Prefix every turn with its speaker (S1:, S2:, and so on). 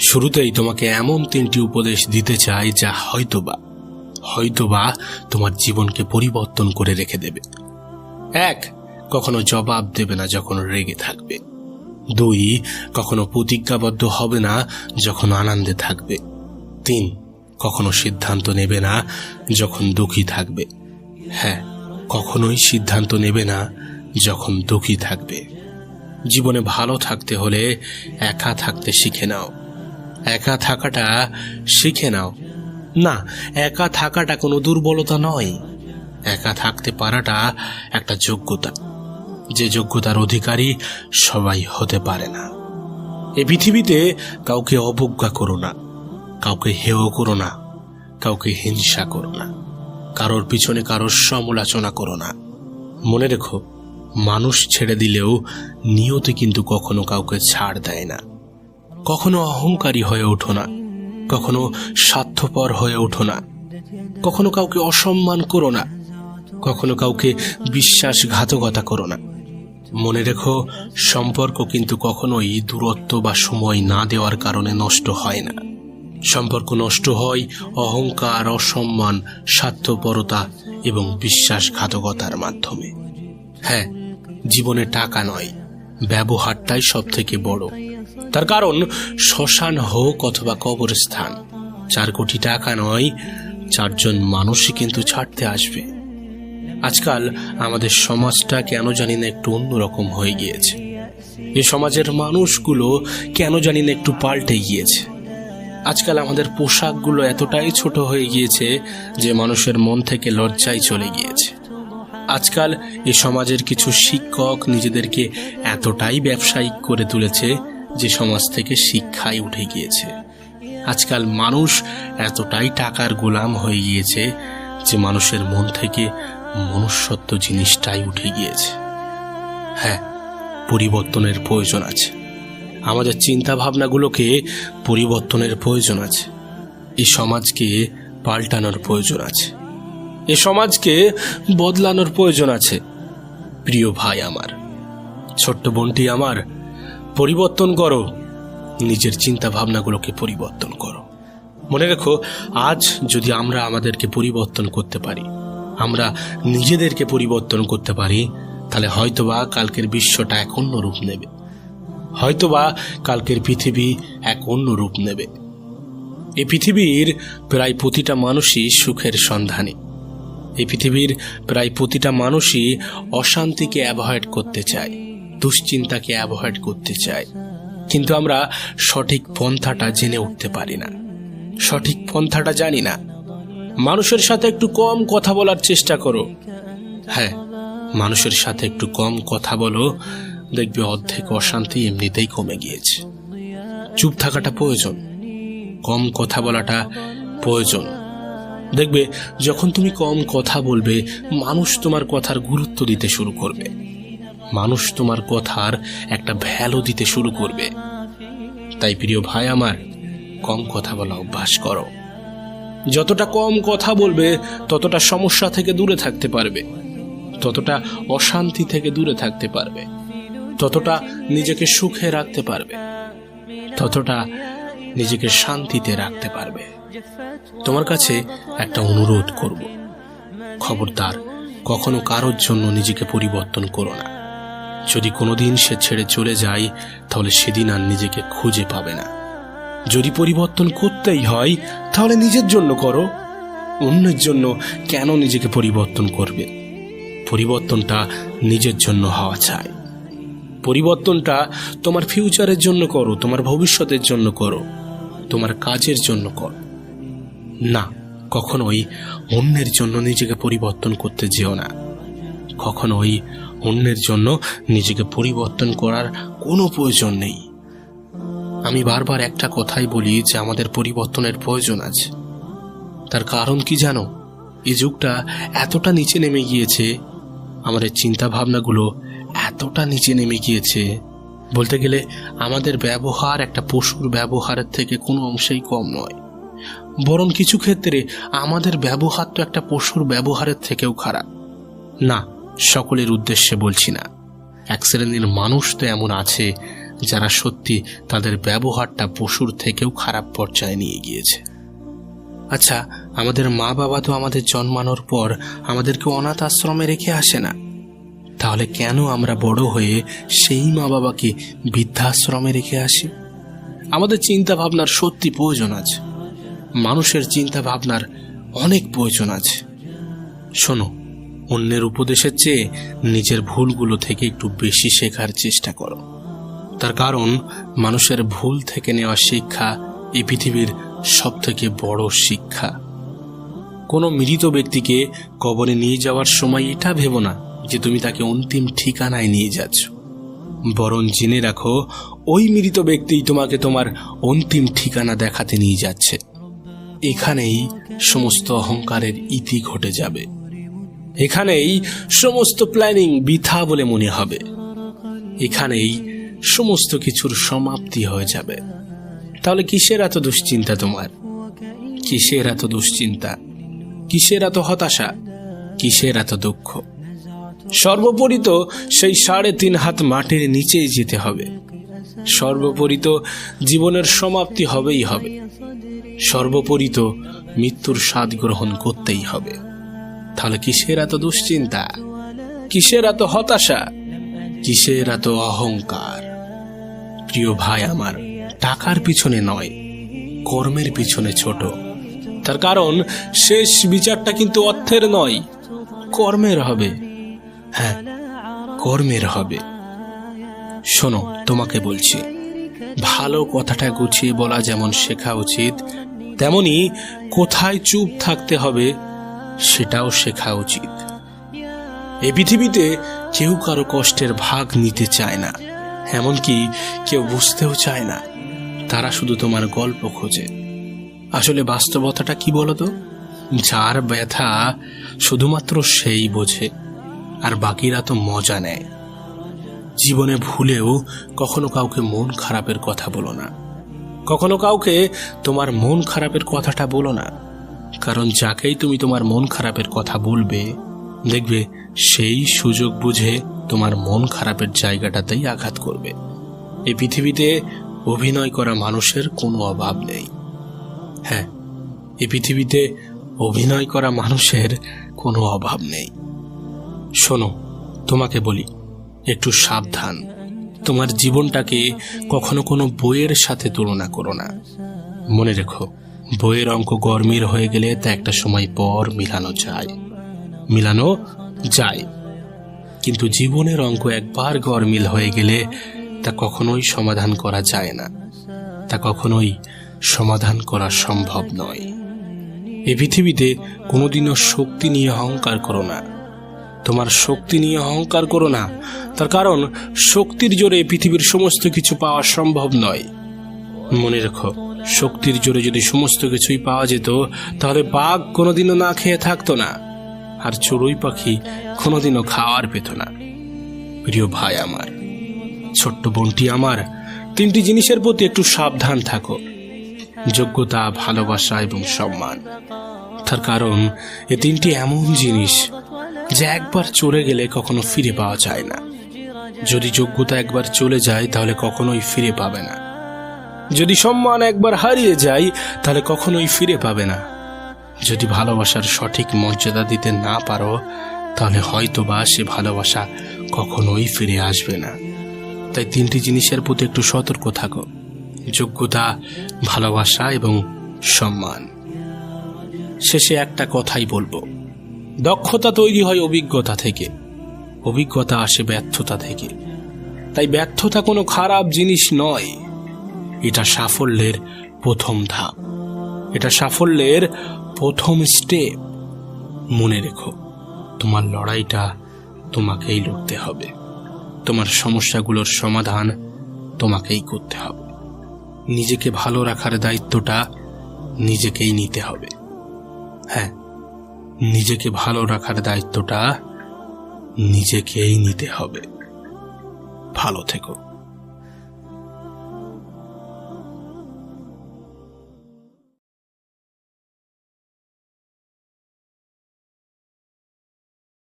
S1: শুরুতেই তোমাকে এমন তিনটি উপদেশ দিতে চাই যা হয়তোবা হয়তোবা তোমার জীবনকে পরিবর্তন করে রেখে দেবে। এক, কখনো জবাব দেবে না যখন রেগে থাকবে। দুই, কখনো প্রতিজ্ঞাবদ্ধ হবে না যখন আনন্দে থাকবে। তিন, কখনো সিদ্ধান্ত নেবে না যখন দুঃখী থাকবে। হ্যাঁ কখনোই সিদ্ধান্ত নেবে না যখন দুঃখী থাকবে। জীবনে ভালো থাকতে হলে একা থাকতে শিখে নাও। একা থাকাটা শিখে নাও। না, একা থাকাটা কোনো দুর্বলতা নয়। একা থাকতে পারাটা একটা যোগ্যতা। যে যোগ্যতার অধিকারী সবাই হতে পারে না। এ পৃথিবীতে কাউকে অবজ্ঞা করো না। কাউকে হেয় করো না। কাউকে হিংসা করো না। কারোর পিছনে কারোর সমালোচনা করো না। মনে রেখো, মানুষ ছেড়ে দিলেও নিয়তি কিন্তু কখনো কাউকে ছাড় দেয় না। কখনো অহংকারী হয়ে ওঠো না, কখনো স্বার্থপর হয়ে ওঠো না, কখনো কাউকে অসম্মান করো না, কখনো কাউকে বিশ্বাসঘাতকতা করো না। মনে রেখো, সম্পর্ক কিন্তু কখনোই দূরত্ব বা সময় না দেওয়ার কারণে নষ্ট হয় না। সম্পর্ক নষ্ট হয় অহংকার, অসম্মান, স্বার্থপরতা এবং বিশ্বাসঘাতকতার মাধ্যমে। হ্যাঁ জীবনে টাকা নয়, ব্যবহারটাই সব থেকে বড়। তার কারণ, শ্মশান হোক অথবা কবরস্থান, চার কোটি টাকা নয়, চারজন মানুষই কিন্তু ছাড়তে আসবে। আজকাল আমাদের সমাজটা কেন জানি না একটু অন্যরকম হয়ে গিয়েছে। এ সমাজের মানুষগুলো কেন জানি না একটু পাল্টে গিয়েছে। আজকাল আমাদের পোশাকগুলো এতটাই ছোট হয়ে গিয়েছে যে মানুষের মন থেকে লজ্জায় চলে গিয়েছে। আজকাল এ সমাজের কিছু শিক্ষক নিজেদেরকে এতটাই ব্যবসায়িক করে তুলেছে যে সমাজ থেকে শিক্ষাই উঠে গিয়েছে। আজকাল মানুষ এতটাই টাকার গোলাম হয়ে গিয়েছে যে মানুষের মন থেকে মনুষ্যত্ব জিনিসটাই উঠে গিয়েছে। হ্যাঁ পরিবর্তনের প্রয়োজন আছে। আমাদের চিন্তা ভাবনাগুলোকে পরিবর্তনের প্রয়োজন আছে। এই সমাজকে পাল্টানোর প্রয়োজন আছে। এ সমাজকে বদলানোর প্রয়োজন আছে। প্রিয় ভাই আমার, ছোট্ট বোনটি আমার পরিবর্তন করো। নিজের চিন্তা ভাবনাগুলোকে পরিবর্তন করো। মনে রেখো, আজ যদি আমরা আমাদেরকে পরিবর্তন করতে পারি, আমরা নিজেদেরকে পরিবর্তন করতে পারি, তাহলে হয়তোবা কালকের বিশ্বটা এক অন্য রূপ নেবে। হয়তোবা কালকের পৃথিবী এক অন্য রূপ নেবে। এই পৃথিবীর প্রায় প্রতিটা মানুষই সুখের সন্ধানে। এই পৃথিবীর প্রায় প্রতিটা মানুষই অশান্তিকে অ্যাভয়েড করতে চায়। দুশ্চিন্তাকে অ্যাভয়েড করতে চায়। কিন্তু আমরা সঠিক পন্থাটা জেনে উঠতে পারি না। সঠিক পন্থাটা জানি না। মানুষের সাথে একটু কম কথা বলার চেষ্টা করো। হ্যাঁ মানুষের সাথে একটু কম কথা বলো, দেখবে অর্ধেক অশান্তি এমনিতেই কমে গিয়েছে। চুপ থাকাটা প্রয়োজন। কম কথা বলাটা প্রয়োজন। দেখবে, যখন তুমি কম কথা বলবে, মানুষ তোমার কথার গুরুত্ব দিতে শুরু করবে। মানুষ তোমার কথার একটা ভ্যালু দিতে শুরু করবে। তাই প্রিয় ভাই আমার, কম কথা বলা অভ্যাস করো। যতটা কম কথা বলবে, ততটা সমস্যা থেকে দূরে থাকতে পারবে। ততটা অশান্তি থেকে দূরে থাকতে পারবে। ততটা নিজেকে সুখে রাখতে পারবে। ততটা নিজেকে শান্তিতে রাখতে পারবে। তোমার কাছে একটা অনুরোধ করব। খবরদার, কখনো কারোর জন্য নিজেকে পরিবর্তন করো না। যদি কোনোদিন সে ছেড়ে চলে যায়, তাহলে সেদিন আর নিজেকে খুঁজে পাবে না। যদি পরিবর্তন করতেই হয়, তাহলে নিজের জন্য করো। অন্যের জন্য কেন নিজেকে পরিবর্তন করবে? পরিবর্তনটা নিজের জন্য হওয়া চাই। পরিবর্তনটা তোমার ফিউচারের জন্য করো, তোমার ভবিষ্যতের জন্য করো, তোমার কাজের জন্য করো। না, কখনোই অন্যের জন্য নিজেকে পরিবর্তন করতে যেও না। কখনোই অন্যের জন্য নিজেকে পরিবর্তন করার কোনো প্রয়োজন নেই। আমি বারবার একটা কথাই বলি যে আমাদের পরিবর্তনের প্রয়োজন আছে। তার কারণ কি জানো? এই যুগটা এতটা নিচে নেমে গিয়েছে, আমাদের চিন্তা ভাবনাগুলো এতটা নিচে নেমে গিয়েছে। বলতে গেলে আমাদের ব্যবহার একটা পশুর ব্যবহারের থেকে কোনো অংশেই কম নয়। বরং কিছু ক্ষেত্রে আমাদের ব্যবহার তো একটা পশুর ব্যবহারের থেকেও খারাপ। না সকলের উদ্দেশ্যে বলছি না। এক শ্রেণির মানুষ তো এমন আছে, যারা সত্যি তাদের ব্যবহারটা পশুর থেকেও খারাপ পর্যায়ে নিয়ে গিয়েছে। আচ্ছা আমাদের মা বাবা তো আমাদের জন্মানোর পর আমাদেরকে অনাথ আশ্রমে রেখে আসে না। তাহলে কেন আমরা বড় হয়ে সেই মা বাবাকে বৃদ্ধাশ্রমে রেখে আসি? আমাদের চিন্তা ভাবনার সত্যি প্রয়োজন আছে। মানুষের চিন্তা ভাবনার অনেক প্রয়োজন আছে। শোনো অন্যের উপদেশের চেয়ে নিজের ভুলগুলো থেকে একটু বেশি শেখার চেষ্টা করো। তার কারণ, মানুষের ভুল থেকে নেওয়া শিক্ষা এই পৃথিবীর সব থেকে বড় শিক্ষা। কোনো মৃত ব্যক্তিকে কবরে নিয়ে যাওয়ার সময় এটা ভেবো না যে তুমি তাকে অন্তিম ঠিকানায় নিয়ে যাচ্ছ। বরং জেনে রাখো, ওই মৃত ব্যক্তিই তোমাকে তোমার অন্তিম ঠিকানা দেখাতে নিয়ে যাচ্ছে। এখানেই সমস্ত অহংকারের ইতি ঘটে যাবে। এখানেই সমস্ত প্ল্যানিং বৃথা বলে মনে হবে। এখানেই সমস্ত কিছুর সমাপ্তি হয়ে যাবে। তাহলে কিসের এত দুশ্চিন্তা তোমার? কিসের এত দুশ্চিন্তা? কিসের এত হতাশা? কিসের এত দুঃখ? সর্বোপরি তো সেই সাড়ে তিন হাত মাটির নিচেই যেতে হবে। সর্বোপরি তো জীবনের সমাপ্তি হবেই হবে। সর্বোপরি তো মৃত্যুর স্বাদ গ্রহণ করতেই হবে। তাহলে কিসের এত দুশ্চিন্তা? কিসের এত হতাশা? কিসের এত অহংকার? প্রিয় ভাই আমার, টাকার পিছনে নয়, কর্মের পিছনে ছোট। তার কারণ, শেষ বিচারটা কিন্তু অর্থের নয়, কর্মের হবে। হ্যাঁ কর্মের হবে। শোনো, তোমাকে বলছি, ভালো কথাটা গুছিয়ে বলা যেমন শেখা উচিত, তেমনি কোথায় চুপ থাকতে হবে সেটাও শেখা উচিত। এ পৃথিবীতে কেউ কারও কষ্টের ভাগ নিতে চায় না, এমনকি কেউ বুঝতেও চায় না, তারা শুধু তোমার গল্প খোঁজে। আসলে বাস্তবতাটা কি বলতো? যার ব্যথা শুধুমাত্র সেই বোঝে, আর বাকিরা তো মজা নেয়। জীবনে ভুলেও কখনো কাউকে মন খারাপের কথা বলো না। কখনো কাউকে তোমার মন খারাপের কথাটা বলো না। কারণ যাকেই তুমি তোমার মন খারাপের কথা বলবে, দেখবে সেই সুযোগ বুঝে তোমার মন খারাপের জায়গাটাতেই আঘাত করবে। এই পৃথিবীতে অভিনয় করা মানুষের কোনো অভাব নেই। হ্যাঁ এই পৃথিবীতে অভিনয় করা মানুষের কোনো অভাব নেই। শোনো, তোমাকে বলি, একটু সাবধান। তোমার জীবনটাকে কখনো কোনো বইয়ের সাথে তুলনা করো না। মনে রেখো বইয়ের অঙ্ক গরমির হয়ে গেলে তা একটা সময় পর মিলানো যায়। মিলানো যায়। কিন্তু জীবনের অঙ্ক একবার গরমিল হয়ে গেলে তা কখনোই সমাধান করা যায় না। তা কখনোই সমাধান করা সম্ভব নয়। এ পৃথিবীতে কোনোদিনও শক্তি নিয়ে অহংকার করো না। তোমার শক্তি নিয়ে অহংকার করো না। তার কারণ শক্তির জোরে পৃথিবীর সমস্ত কিছু পাওয়া সম্ভব নয়। মনে রেখো শক্তির জোরে যদি সমস্ত কিছুই পাওয়া যেত, তাহলে বাঘ কোনোদিনও না খেয়ে থাকতো না। আর চড়ুই পাখি কোনোদিনও খাওয়ার পেত না। প্রিয় ভাই আমার, ছোট্ট বোনটি আমার, তিনটি জিনিসের প্রতি একটু সাবধান থাকো। যোগ্যতা, ভালোবাসা এবং সম্মান। তার কারণ, এ তিনটি এমন জিনিস যে একবার চলে গেলে কখনো ফিরে পাওয়া যায় না। যদি যোগ্যতা একবার চলে যায়, তাহলে কখনোই ফিরে পাবে না। যদি সম্মান একবার হারিয়ে যায়, তাহলে কখনোই ফিরে পাবে না। যদি ভালোবাসার সঠিক মর্যাদা দিতে না পারো, তাহলে হয়তো বা সে ভালোবাসা কখনোই ফিরে আসবে না। তাই তিনটি জিনিসের প্রতি একটু সতর্ক থাকো। যোগ্যতা, ভালোবাসা এবং সম্মান। শেষে একটা কথাই বলব। দক্ষতা তৈরি হয় অভিজ্ঞতা থেকে। অভিজ্ঞতা আসে ব্যর্থতা থেকে। তাই ব্যর্থতা কোনো খারাপ জিনিস নয়। এটা সাফল্যের প্রথম ধাপ। এটা সাফল্যের প্রথম স্টেপ মনে রেখো, তোমার লড়াইটা তোমাকেই লড়তে হবে। তোমার সমস্যাগুলোর সমাধান তোমাকেই করতে হবে। নিজেকে ভালো রাখার দায়িত্বটা নিজেকেই নিতে হবে। হ্যাঁ নিজেকে ভালো রাখার দায়িত্বটা নিজেকেই নিতে হবে। ভালো থেকো।